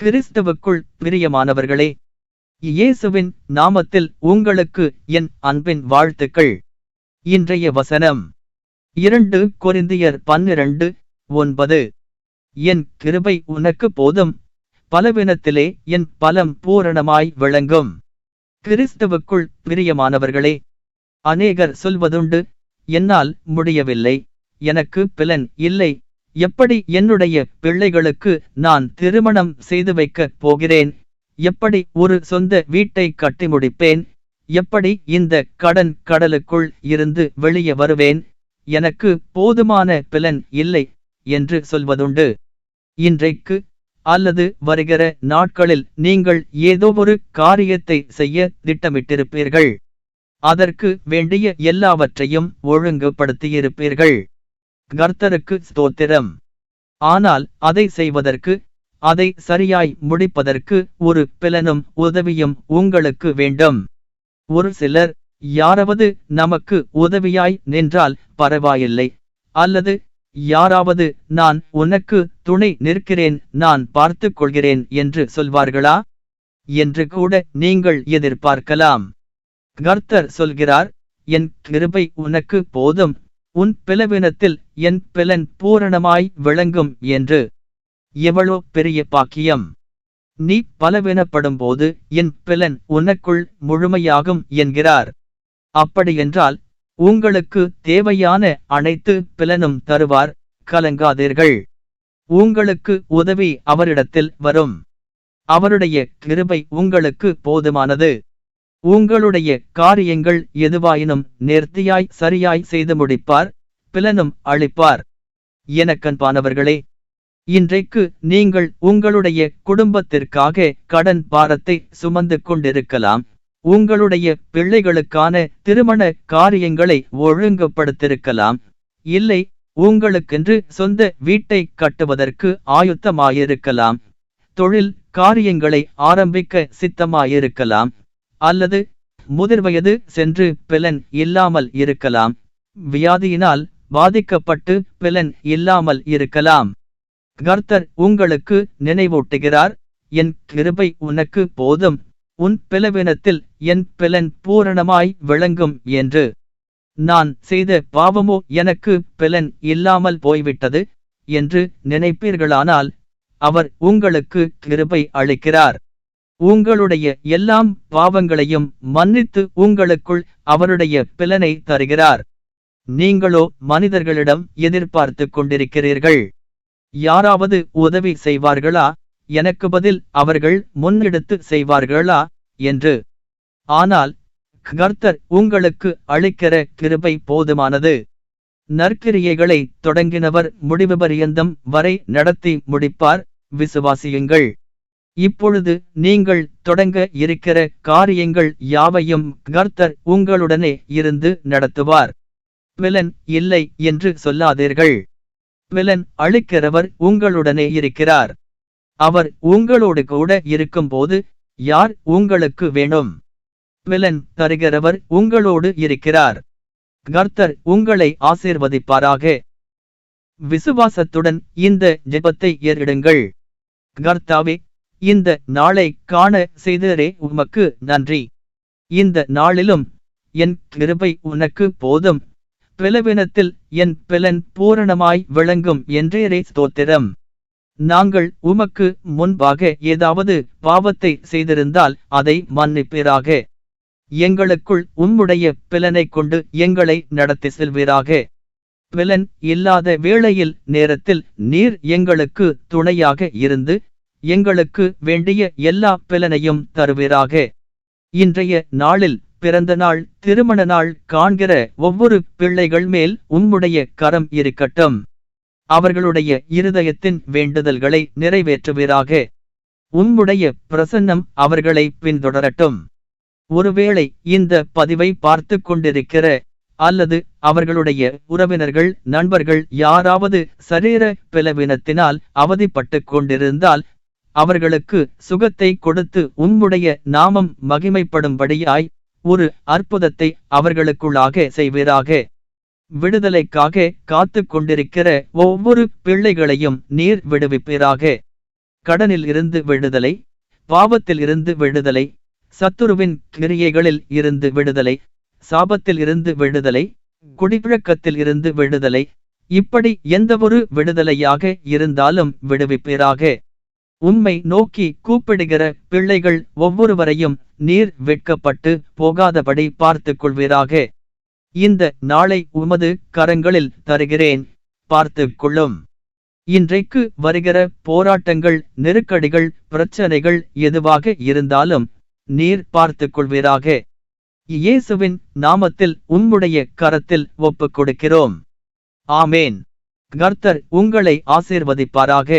கிறிஸ்தவுக்குள் பிரியமானவர்களே இயேசுவின் நாமத்தில் உங்களுக்கு என் அன்பின் வாழ்த்துக்கள். இன்றைய வசனம் இரண்டு கொரிந்தியர் பன்னிரண்டு ஒன்பது. என் கிருபை உனக்கு போதும் பலவினத்திலே என் பலம் பூரணமாய் விளங்கும். கிறிஸ்தவுக்குள் பிரியமானவர்களே அநேகர் சொல்வதுண்டு என்னால் முடியவில்லை எனக்கு பிலன் இல்லை எப்படி என்னுடைய பிள்ளைகளுக்கு நான் திருமணம் செய்து வைக்கப் போகிறேன்? எப்படி ஒரு சொந்த வீட்டை கட்டி முடிப்பேன்? எப்படி இந்த கடன் கடலுக்குள் இருந்து வெளியே வருவேன்? எனக்கு போதுமான பிலன் இல்லை என்று சொல்வதுண்டு. இன்றைக்கு அல்லது வருகிற நாட்களில் நீங்கள் ஏதோ ஒரு காரியத்தை செய்ய திட்டமிட்டிருப்பீர்கள். அதற்கு வேண்டிய எல்லாவற்றையும் ஒழுங்குபடுத்தியிருப்பீர்கள். கர்த்தருக்கு ஸ்தோத்திரம். ஆனால் அதை செய்வதற்கு அதை சரியாய் முடிப்பதற்கு ஒரு பிலனும் உதவியும் உங்களுக்கு வேண்டும். ஒரு சிலர் யாராவது நமக்கு உதவியாய் நின்றால் பரவாயில்லை. அல்லது யாராவது நான் உனக்கு துணை நிற்கிறேன் நான் பார்த்துக் கொள்கிறேன் என்று சொல்வார்களா? என்று கூட நீங்கள் எதிர்பார்க்கலாம். கர்த்தர் சொல்கிறார் என் கிருபை உனக்கு போதும் உன் பிளவினத்தில் என் பிலன் பூரணமாய் விளங்கும் என்று. எவ்வளோ பெரிய பாக்கியம். நீ பலவீனப்படும்போது என் பிலன் உனக்குள் முழுமையாகும் என்கிறார். அப்படியென்றால் உங்களுக்கு தேவையான அனைத்து பிலனும் தருவார் கலங்காதீர்கள். உங்களுக்கு உதவி அவரிடத்தில் வரும். அவருடைய கிருபை உங்களுக்கு போதுமானது. உங்களுடைய காரியங்கள் எதுவாயினும் நேர்த்தியாய் சரியாய் செய்து முடிப்பார் பிலனும் அளிப்பார் எனக்கன்பானவர்களே இன்றைக்கு நீங்கள் உங்களுடைய குடும்பத்திற்காக கடன் பாரத்தை சுமந்து கொண்டிருக்கலாம். உங்களுடைய பிள்ளைகளுக்கான திருமண காரியங்களை ஒழுங்குபடுத்திருக்கலாம். இல்லை உங்களுக்கென்று சொந்த வீட்டை கட்டுவதற்கு ஆயுத்தமாயிருக்கலாம். தொழில் காரியங்களை ஆரம்பிக்க சித்தமாயிருக்கலாம். அல்லது முதிர்வயது சென்று பிலன் இல்லாமல் இருக்கலாம். வியாதியினால் பாதிக்கப்பட்டு பிலன் இல்லாமல் இருக்கலாம். கர்த்தர் உங்களுக்கு நினைவூட்டுகிறார் என் கிருபை உனக்கு போதும். உன் பிளவினத்தில் என் பிலன் பூரணமாய் விளங்கும் என்று. நான் செய்த பாவமோ எனக்கு பிலன் இல்லாமல் போய்விட்டது என்று நினைப்பீர்களானால் அவர் உங்களுக்கு கிருபை அளிக்கிறார். உங்களுடைய எல்லாம் பாவங்களையும் மன்னித்து உங்களுக்குள் அவருடைய பிலனை தருகிறார். நீங்களோ மனிதர்களிடம் எதிர்பார்த்து கொண்டிருக்கிறீர்கள். யாராவது உதவி செய்வார்களா? எனக்கு பதில் அவர்கள் முன்னெடுத்து செய்வார்களா? என்று. ஆனால் கர்த்தர் உங்களுக்கு அளிக்கிற கிருபை போதுமானது. நற்கிரியைகளை தொடங்கினவர் முடிவு பரியந்தம் வரை நடத்தி முடிப்பார். விசுவாசியுங்கள். இப்பொழுது நீங்கள் தொடங்க இருக்கிற காரியங்கள் யாவையும் கர்த்தர் உங்களுடனே இருந்து நடத்துவார். பிலன் இல்லை என்று சொல்லாதீர்கள். பிலன் அழிக்கிறவர் உங்களுடனே இருக்கிறார். அவர் உங்களோடு கூட இருக்கும்போது யார் உங்களுக்கு வேணும்? பிலன் தருகிறவர் உங்களோடு இருக்கிறார். கர்த்தர் உங்களை ஆசீர்வதிப்பாராக. விசுவாசத்துடன் இந்த ஜெபத்தை ஏறிடுங்கள். கர்த்தாவே இந்த நாளை காண செய்தரே உமக்கு நன்றி. இந்த நாளிலும் என் கிருபை உனக்கு போதும். பிளவினத்தில் என் பிலன் பூரணமாய் விளங்கும் என்றேரே ஸ்தோத்திரம். நாங்கள் உமக்கு முன்பாக ஏதாவது பாவத்தை செய்திருந்தால் அதை மன்னிப்பீராக. எங்களுக்குள் உம்முடைய பிலனை கொண்டு எங்களை நடத்தி செல்வீராக. பிலன் இல்லாத வேளையில் நேரத்தில் நீர் எங்களுக்கு துணையாக இருந்து எங்களுக்கு வேண்டிய எல்லா பிலனையும் தருவீராக. இன்றைய நாளில் பிறந்த நாள் திருமண நாள் காண்கிற ஒவ்வொரு பிள்ளைகள் மேல் உம்முடைய கரம் இருக்கட்டும். அவர்களுடைய இருதயத்தின் வேண்டுதல்களை நிறைவேற்றுவீராக. உம்முடைய பிரசன்னம் அவர்களை பின்தொடரட்டும். ஒருவேளை இந்த பதிவை பார்த்து கொண்டிருக்கிற அல்லது அவர்களுடைய உறவினர்கள் நண்பர்கள் யாராவது சரீர பிளவினத்தினால் அவதிப்பட்டு கொண்டிருந்தால் அவர்களுக்கு சுகத்தை கொடுத்து உம்முடைய நாமம் மகிமைப்படும்படியாய் ஒரு அற்புதத்தை அவர்களுக்குள்ளாக செய்வீராக. விடுதலைக்காக காத்து கொண்டிருக்கிற ஒவ்வொரு பிள்ளைகளையும் நீர் விடுவிப்பீராக. கடனில் இருந்து விடுதலை பாவத்தில் இருந்து விடுதலை சத்துருவின் கிரியைகளில் இருந்து விடுதலை சாபத்தில் இருந்து விடுதலை குடிப்பிழக்கத்தில் இருந்து விடுதலை இப்படி எந்தவொரு விடுதலையாக இருந்தாலும் விடுவிப்பீராக. உம்மை நோக்கி கூப்பிடுகிற பிள்ளைகள் ஒவ்வொருவரையும் நீர் வெட்கப்பட்டு போகாதபடி பார்த்துக் கொள்வீராக இந்த நாளை உமது கரங்களில் தருகிறேன். பார்த்துக் கொள்ளும் இன்றைக்கு வருகிற போராட்டங்கள் நெருக்கடிகள் பிரச்சனைகள் எதுவாக இருந்தாலும் நீர் பார்த்துக் கொள்வீராக இயேசுவின் நாமத்தில் உம்முடைய கரத்தில் ஒப்புக் கொடுக்கிறோம் ஆமேன். கர்த்தர் உங்களை ஆசீர்வதிப்பாராக.